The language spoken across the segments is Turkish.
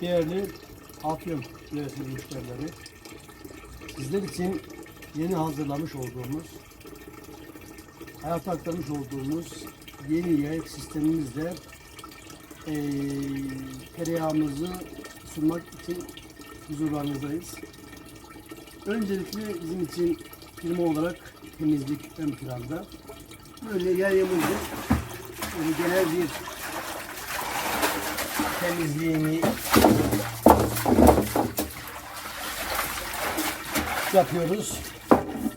Değerli Afyon yöresinin müşterileri, sizler için yeni hazırlamış olduğumuz, hayata aktarmış olduğumuz yeni yayık sistemimizle eee tereyağımızı sunmak için huzurlarınızdayız. Öncelikle bizim için firma olarak temizlik ön planda. Böyle yayımızı böyle genel bir temizliğini yapıyoruz.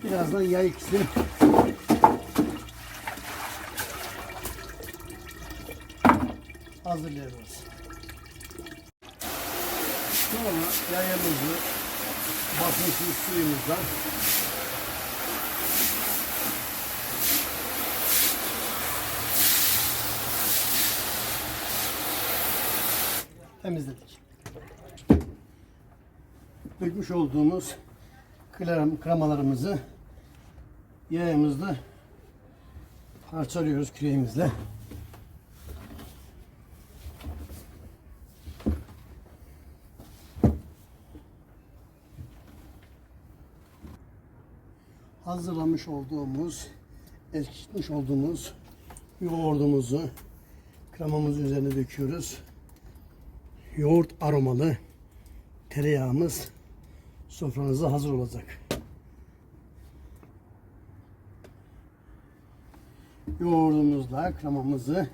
Birazdan yay ikisini hazırlayacağız. Sonra yayımızı basınçlı suyumuzla temizledik. Dökmüş olduğumuz krem, kremalarımızı yağımızla parçalıyoruz küreğimizle. Hazırlamış olduğumuz, ekşitmiş olduğumuz yoğurdumuzu kremamızın üzerine döküyoruz yoğurt aromalı tereyağımız sofranıza hazır olacak. Yoğurdumuzla kremamızı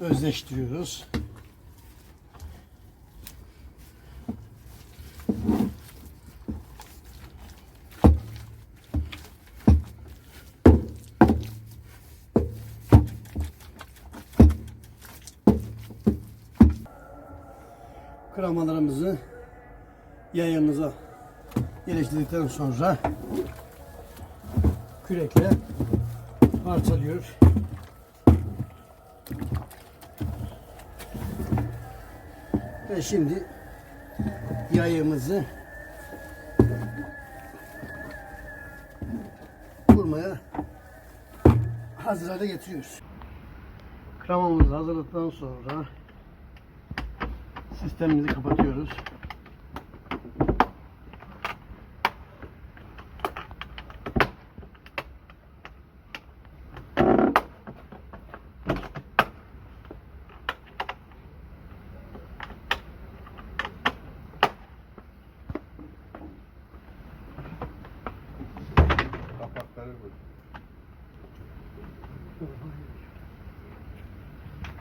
özleştiriyoruz. Kremalarımızı yayımıza yerleştirdikten sonra kürekle parçalıyor. Ve şimdi yayımızı kurmaya hazır hale getiriyoruz. Kremamızı hazırladıktan sonra sistemimizi kapatıyoruz.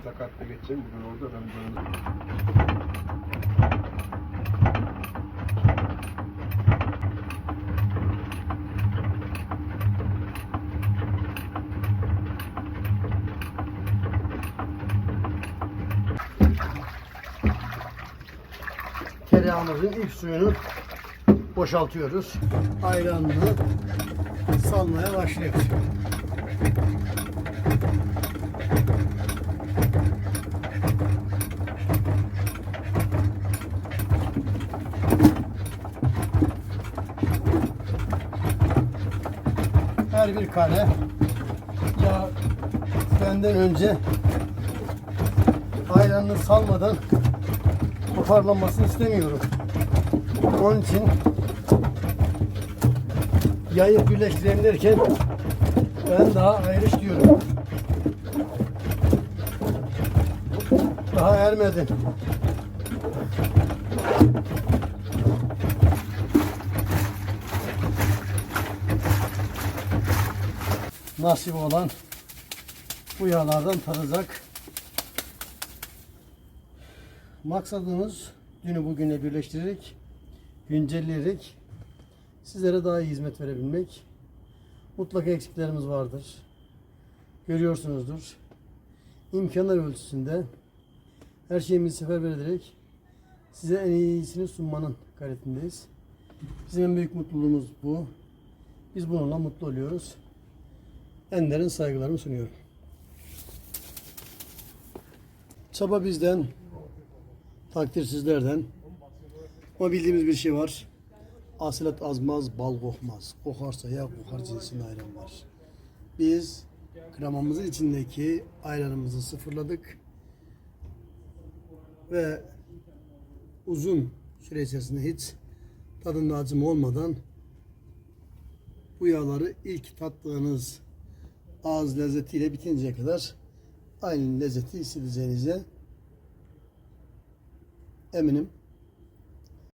Sakatla geçeceğim bugün orada ben böyle. tereyağımızın ilk suyunu boşaltıyoruz. Ayranını salmaya başlıyoruz. Her bir kare ya benden önce ayranını salmadan toparlanmasını istemiyorum. Onun için yayıp birleştirelim derken ben daha ayrış diyorum. Daha ermedi. Nasip olan bu yağlardan tadacak. Maksadımız dünü bugüne birleştirerek, güncelleyerek sizlere daha iyi hizmet verebilmek. Mutlaka eksiklerimiz vardır. Görüyorsunuzdur. İmkanlar ölçüsünde her şeyimizi seferber ederek size en iyisini sunmanın gayretindeyiz. Bizim en büyük mutluluğumuz bu. Biz bununla mutlu oluyoruz. En derin saygılarımı sunuyorum. Çaba bizden, takdir sizlerden. Ama bildiğimiz bir şey var. Asilet azmaz, bal kokmaz. Kokarsa ya kokar cinsinden ayran var. Biz kremamızın içindeki ayranımızı sıfırladık. Ve uzun süre içerisinde hiç tadında acım olmadan bu yağları ilk tattığınız ağız lezzetiyle bitinceye kadar aynı lezzeti hissedeceğinize eminim.